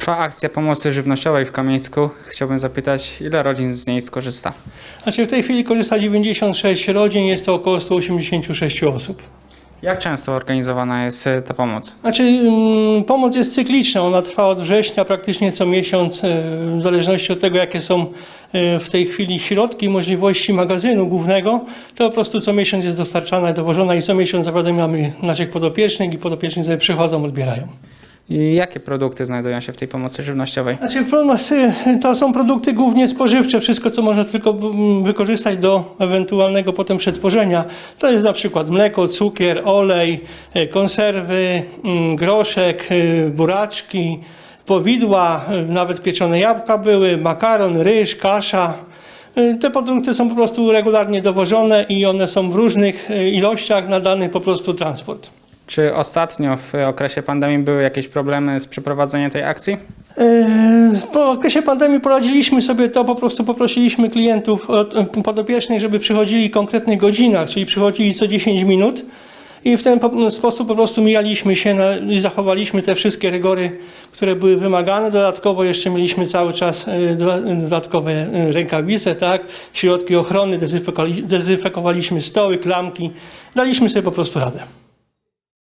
Trwa akcja pomocy żywnościowej w Kamieńsku. Chciałbym zapytać, ile rodzin z niej skorzysta? Znaczy w tej chwili korzysta 96 rodzin, jest to około 186 osób. Jak często organizowana jest e, ta pomoc? Znaczy mm, pomoc jest cykliczna, ona trwa od września praktycznie co miesiąc, e, w zależności od tego jakie są e, w tej chwili środki, możliwości magazynu głównego, to po prostu co miesiąc jest dostarczana i dowożona i co miesiąc zawiadamiamy naszych podopiecznych i podopieczni sobie przychodzą, odbierają. I jakie produkty znajdują się w tej pomocy żywnościowej? Znaczy, to są produkty głównie spożywcze, wszystko co można tylko mm, wykorzystać do ewentualnego potem przetworzenia. To jest na przykład mleko, cukier, olej, e, konserwy, mm, groszek, e, buraczki, powidła, e, nawet pieczone jabłka były, makaron, ryż, kasza. Te produkty są po prostu regularnie dowożone i one są w różnych ilościach na dany po prostu transport. Czy ostatnio w okresie pandemii były jakieś problemy z przeprowadzeniem tej akcji? E, Po okresie pandemii poradziliśmy sobie to, po prostu poprosiliśmy klientów od- podopiecznych, żeby przychodzili w konkretnych godzinach, czyli przychodzili co 10 minut i w ten po- sposób po prostu mijaliśmy się i zachowaliśmy te wszystkie rygory, które były wymagane. Dodatkowo jeszcze mieliśmy cały czas e, doda- dodatkowe e, rękawice, tak, środki ochrony, dezynfekowali- dezynfekowaliśmy stoły, klamki, daliśmy sobie po prostu radę.